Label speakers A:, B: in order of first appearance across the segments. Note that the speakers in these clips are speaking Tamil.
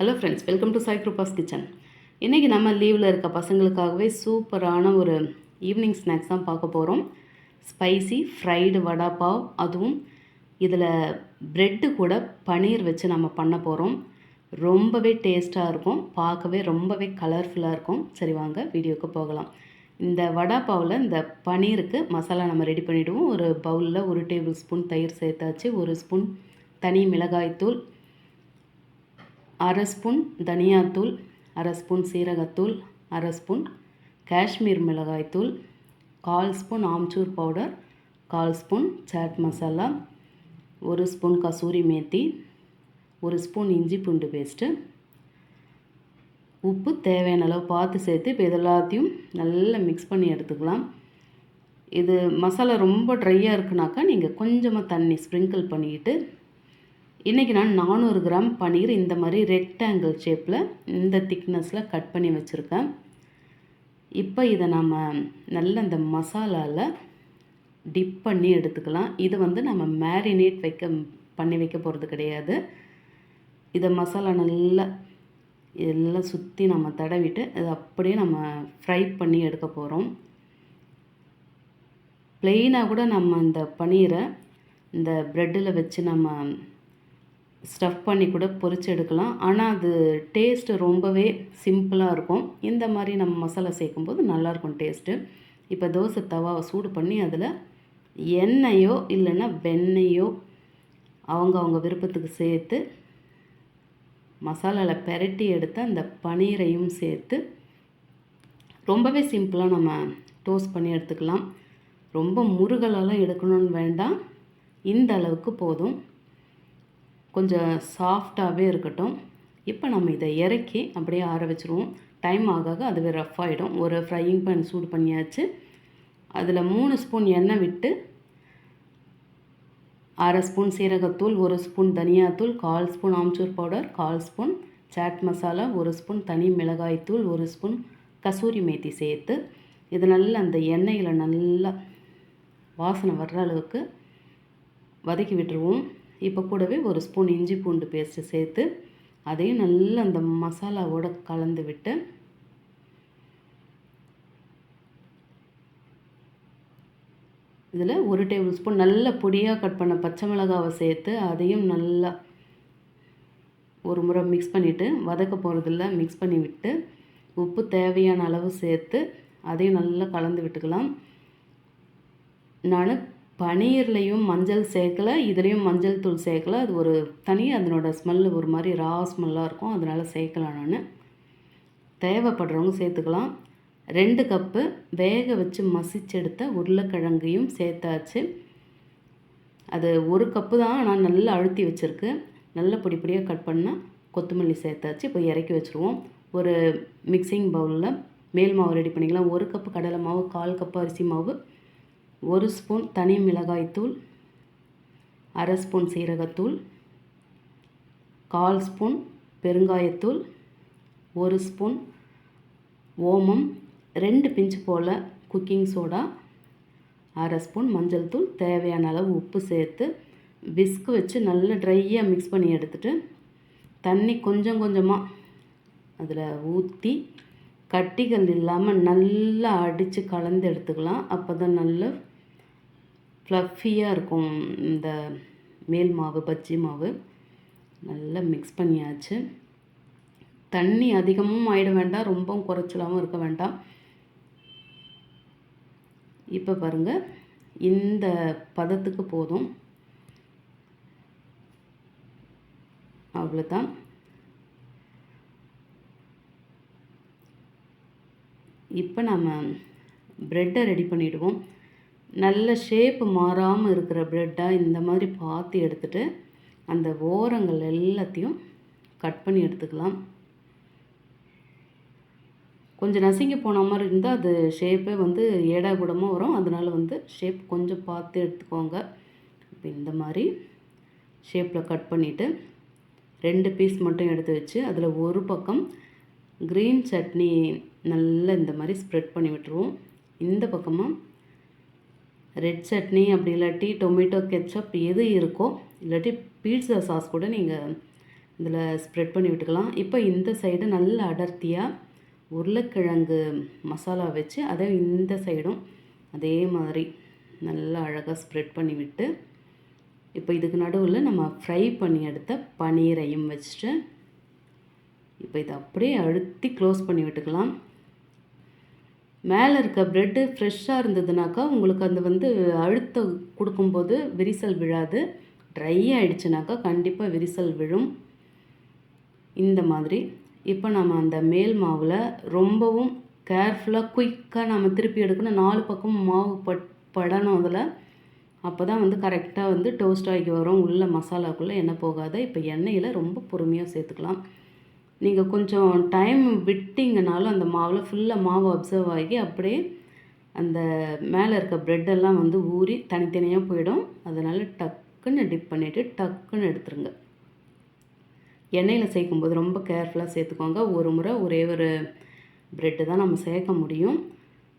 A: Hello friends welcome to Sai Kirupa's kitchen இன்றைக்கி நம்ம லீவில் இருக்க பசங்களுக்காகவே சூப்பரான ஒரு ஈவினிங் ஸ்நாக்ஸ் தான் பார்க்க போகிறோம் ஸ்பைசி ஃப்ரைடு வடா பாவ் அதுவும் இதில் ப்ரெட்டு கூட பனீர் வச்சு நம்ம பண்ண போகிறோம் ரொம்பவே டேஸ்ட்டாக இருக்கும் பார்க்கவே ரொம்பவே கலர்ஃபுல்லாக இருக்கும். சரி வாங்க வீடியோக்கு போகலாம். இந்த வடா பாவில் இந்த பனீருக்கு மசாலா நம்ம ரெடி பண்ணிவிடுவோம் ஒரு பவுலில் ஒரு டேபிள் ஸ்பூன் தயிர் சேர்த்தாச்சு ஒரு ஸ்பூன் தனி மிளகாய்த்தூள் அரை ஸ்பூன் தனியாத்தூள் அரை ஸ்பூன் சீரகத்தூள் அரை ஸ்பூன் காஷ்மீர் மிளகாய்த்தூள் கால் ஸ்பூன் ஆம்ச்சூர் பவுடர் கால் ஸ்பூன் சாட் மசாலா ஒரு ஸ்பூன் கசூரி மேத்தி ஒரு ஸ்பூன் இஞ்சி பூண்டு பேஸ்ட்டு. உப்பு தேவையான அளவு பார்த்து சேர்த்து இப்போ இது எல்லாத்தையும் நல்லா மிக்ஸ் பண்ணி எடுத்துக்கலாம். இது மசாலா ரொம்ப ட்ரையாக இருக்குனாக்கா நீங்கள் கொஞ்சமாக தண்ணி ஸ்ப்ரிங்கிள் பண்ணிக்கிட்டு இன்றைக்கி நான் நானூறு கிராம் பன்னீர் இந்த மாதிரி ரெக்டாங்கிள் ஷேப்பில் இந்த திக்னஸில் கட் பண்ணி வச்சுருக்கேன். இப்போ இதை நம்ம நல்ல இந்த மசாலாவில் டிப் பண்ணி எடுத்துக்கலாம். இது வந்து நம்ம மேரினேட் வைக்க பண்ணி வைக்க போகிறது கிடையாது. இதை மசாலா நல்லா எல்லாம் சுற்றி நம்ம தடவிட்டு அதை அப்படியே நம்ம ஃப்ரை பண்ணி எடுக்க போகிறோம் ப்ளெயினாக கூட நம்ம இந்த பன்னீரை இந்த ப்ரெட்டில் வச்சு நம்ம ஸ்டஃப் பண்ணி கூட பொரிச்சு எடுக்கலாம். ஆனால் அது டேஸ்ட்டு ரொம்பவே சிம்பிளாக இருக்கும். இந்த மாதிரி நம்ம மசாலா சேர்க்கும்போது நல்லாயிருக்கும் டேஸ்ட்டு இப்போ தோசை தவாவை சூடு பண்ணி அதில் எண்ணெயோ இல்லைன்னா வெண்ணெயோ அவங்க அவங்க விருப்பத்துக்கு சேர்த்து மசாலாவில் பெரட்டி எடுத்து அந்த பனீரையும் சேர்த்து ரொம்பவே சிம்பிளாக நம்ம டோஸ்ட் பண்ணி எடுத்துக்கலாம். ரொம்ப முருகலெல்லாம் எடுக்கணும்னு வேண்டாம். இந்த அளவுக்கு போதும். கொஞ்சம் சாஃப்டாகவே இருக்கட்டும். இப்போ நம்ம இதை இறக்கி அப்படியே ஆற வச்சுருவோம். டைம் ஆக ஆக அதுவே ரஃப் ஆகிடும் ஒரு ஃப்ரையிங் பேன் சூடு பண்ணியாச்சு. அதில் மூணு ஸ்பூன் எண்ணெய் விட்டு அரை ஸ்பூன் சீரகத்தூள் ஒரு ஸ்பூன் தனியாத்தூள் கால் ஸ்பூன் ஆம்ச்சூர் பவுடர் கால் ஸ்பூன் சாட் மசாலா ஒரு ஸ்பூன் தனி மிளகாய்த்தூள் ஒரு ஸ்பூன் கசூரி மேத்தி சேர்த்து இது நல்லா அந்த எண்ணெயில் நல்லா வாசனை வர்ற அளவுக்கு வதக்கி விட்டுருவோம். இப்போ கூடவே ஒரு ஸ்பூன் இஞ்சி பூண்டு பேஸ்ட்டு சேர்த்து அதையும் நல்லா அந்த மசாலாவோட கலந்து விட்டு இதில் ஒரு டேபிள் ஸ்பூன் நல்ல பொடியாக கட் பண்ண பச்சை மிளகாவை சேர்த்து அதையும் நல்லா ஒரு முறை மிக்ஸ் பண்ணிவிட்டு வதக்க போகிறதில்ல மிக்ஸ் பண்ணி விட்டு உப்பு தேவையான அளவு சேர்த்து அதையும் நல்லா கலந்து விட்டுக்கலாம். நான் பனீர்லேயும் மஞ்சள் சேர்க்கலை இதுலேயும் மஞ்சள் தூள் சேர்க்கலை. அது ஒரு தனி அதனோட ஸ்மெல்லு ஒரு மாதிரி ரா ஸ்மெல்லாக இருக்கும். அதனால் சேர்க்கலாம் நான். தேவைப்படுறவங்க சேர்த்துக்கலாம். ரெண்டு கப்பு வேக வச்சு மசிச்செடுத்த உருளைக்கிழங்கையும் சேர்த்தாச்சு. அது ஒரு கப்பு தான் நான் நல்லா அழுத்தி வச்சுருக்கு. நல்ல பொடி பொடியாக கட் பண்ணால் கொத்தமல்லி சேர்த்தாச்சு. இப்போ இறக்கி வச்சுருவோம். ஒரு மிக்சிங் பவுலில் மேல் மாவு ரெடி பண்ணிக்கலாம். ஒரு கப்பு கடலை மாவு கால் கப்பு அரிசி மாவு ஒரு ஸ்பூன் தனி மிளகாய்த்தூள் அரை ஸ்பூன் சீரகத்தூள் கால் ஸ்பூன் பெருங்காயத்தூள் ஒரு ஸ்பூன் ஓமம் ரெண்டு பிஞ்சு போல் குக்கிங் சோடா அரை ஸ்பூன் மஞ்சள் தூள் தேவையான அளவு உப்பு சேர்த்து விஸ்கு வச்சு நல்லா ட்ரையாக மிக்ஸ் பண்ணி எடுத்துகிட்டு தண்ணி கொஞ்சம் கொஞ்சமாக அதில் ஊற்றி கட்டிகள் இல்லாமல் நல்லா அடித்து கலந்து எடுத்துக்கலாம். அப்போ தான் நல்ல ஃப்ளஃபியாக இருக்கும் இந்த மேல் மாவு பஜ்ஜி மாவு. நல்லா மிக்ஸ் பண்ணியாச்சு. தண்ணி அதிகமும் ஆகிட வேண்டாம் ரொம்பவும் குறைச்சலாகவும் இருக்க வேண்டாம். இப்போ பாருங்கள் இந்த பதத்துக்கு போதும். அவ்வளோதான் இப்போ நம்ம ப்ரெட்டை ரெடி பண்ணிவிடுவோம் நல்ல ஷேப்பு மாறாமல் இருக்கிற ப்ரெட்டாக இந்த மாதிரி பார்த்து எடுத்துகிட்டு அந்த ஓரங்கள் எல்லாத்தையும் கட் பண்ணி எடுத்துக்கலாம். கொஞ்சம் நசுங்கி போன மாதிரி இருந்தால் அது ஷேப்பே வந்து ஏடா கூடமாக வரும். அதனால் வந்து ஷேப் கொஞ்சம் பார்த்து எடுத்துக்கோங்க. இப்போ இந்த மாதிரி ஷேப்பில் கட் பண்ணிவிட்டு ரெண்டு பீஸ் மட்டும் எடுத்து வச்சு அதில் ஒரு பக்கம் க்ரீன் சட்னி நல்லா இந்த மாதிரி ஸ்ப்ரெட் பண்ணி விட்டுருவோம். இந்த பக்கமாக ரெட் சட்னி அப்படி இல்லாட்டி டொமேட்டோ கெச்சப் எது இருக்கோ இல்லாட்டி பீட்ஸா சாஸ் கூட நீங்கள் இதில் ஸ்ப்ரெட் பண்ணி விட்டுக்கலாம். இப்போ இந்த சைடு நல்ல அடர்த்தியாக உருளைக்கிழங்கு மசாலா வச்சு அதை இந்த சைடும் அதே மாதிரி நல்லா அழகாக ஸ்ப்ரெட் பண்ணி விட்டு இப்போ இதுக்கு நடுவில் நம்ம ஃப்ரை பண்ணி எடுத்த பன்னீரையும் வச்சுட்டு இப்போ இதை அப்படியே அழுத்தி க்ளோஸ் பண்ணி விட்டுக்கலாம். மேலே இருக்க ப்ரெட்டு ஃப்ரெஷ்ஷாக இருந்ததுனாக்கா உங்களுக்கு அந்த வந்து அழுத்த கொடுக்கும்போது விரிசல் விழாது. ட்ரை ஆகிடுச்சுனாக்கா கண்டிப்பாக விரிசல் விழும். இந்த மாதிரி. இப்போ நம்ம அந்த மேல் மாவில் ரொம்பவும் கேர்ஃபுல்லாக குயிக்காக நம்ம திருப்பி எடுக்கணும். நாலு பக்கமும் மாவு பட் படணும் அதில். அப்போ தான் வந்து கரெக்டாக வந்து டோஸ்ட் ஆகி வரும். உள்ள மசாலாக்குள்ளே எண்ணெய் போகாத. இப்போ எண்ணெயில் ரொம்ப பொறுமையாக சேர்த்துக்கலாம். நீங்கள் கொஞ்சம் டைம் விட்டிங்கனாலும் அந்த மாவில் ஃபுல்லாக மாவு அப்சர்வ் ஆகி அப்படியே அந்த மேலே இருக்க ப்ரெட்டெல்லாம் வந்து ஊறி தனித்தனியாக போயிடும். அதனால் டக்குன்னு டிப் பண்ணிவிட்டு டக்குன்னு எடுத்துருங்க. எண்ணெயில் சேர்க்கும்போது ரொம்ப கேர்ஃபுல்லாக சேர்த்துக்கோங்க. ஒரு முறை ஒரே ஒரு ப்ரெட்டு தான் நம்ம சேர்க்க முடியும்.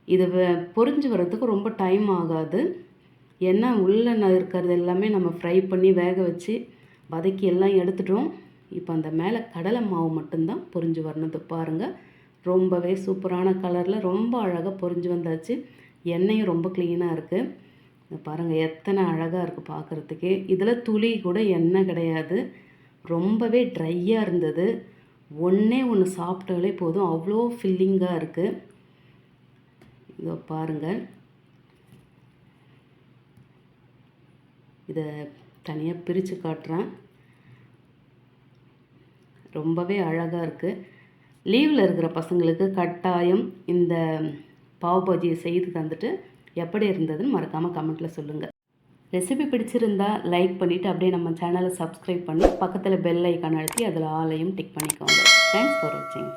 A: இது வ- பொரிஞ்சு வர்றதுக்கு ரொம்ப டைம் ஆகாது. ஏன்னா உள்ளே இருக்கிறது எல்லாமே நம்ம ஃப்ரை பண்ணி வேக வச்சு வதக்கி எல்லாம் எடுத்துட்டோம். இப்போ அந்த மேலே கடலை மாவு மட்டும்தான் பொரிஞ்சு வரணுது பாருங்கள் ரொம்பவே சூப்பரான கலரில் ரொம்ப அழகாக பொரிஞ்சு வந்தாச்சு. எண்ணெயும் ரொம்ப க்ளீனாக இருக்குது பாருங்கள் எத்தனை அழகாக இருக்குது பார்க்குறதுக்கே இதில் துளி கூட எண்ணெய் கிடையாது. ரொம்பவே ட்ரையாக இருந்தது. ஒன்றே ஒன்று சாப்பிட்டாலே போதும். அவ்வளோ ஃபில்லிங்காக இருக்குது இதோ பாருங்கள் இதை தனியாக பிரித்து காட்டுறேன். ரொம்பவே அழகாக இருக்குது லீவில் இருக்கிற பசங்களுக்கு கட்டாயம் இந்த பாவ் பாஜியை செய்து தந்துட்டு எப்படி இருந்ததுன்னு மறக்காமல் கமெண்ட்டில் சொல்லுங்கள் ரெசிபி பிடிச்சிருந்தா லைக் பண்ணிவிட்டு அப்படியே நம்ம சேனலை சப்ஸ்கிரைப் பண்ணி. பக்கத்தில் பெல் ஐக்கான் அழுத்தி அதில் ஆலையும் டிக் பண்ணிக்கோங்க. தேங்க்ஸ் ஃபார் வாட்சிங்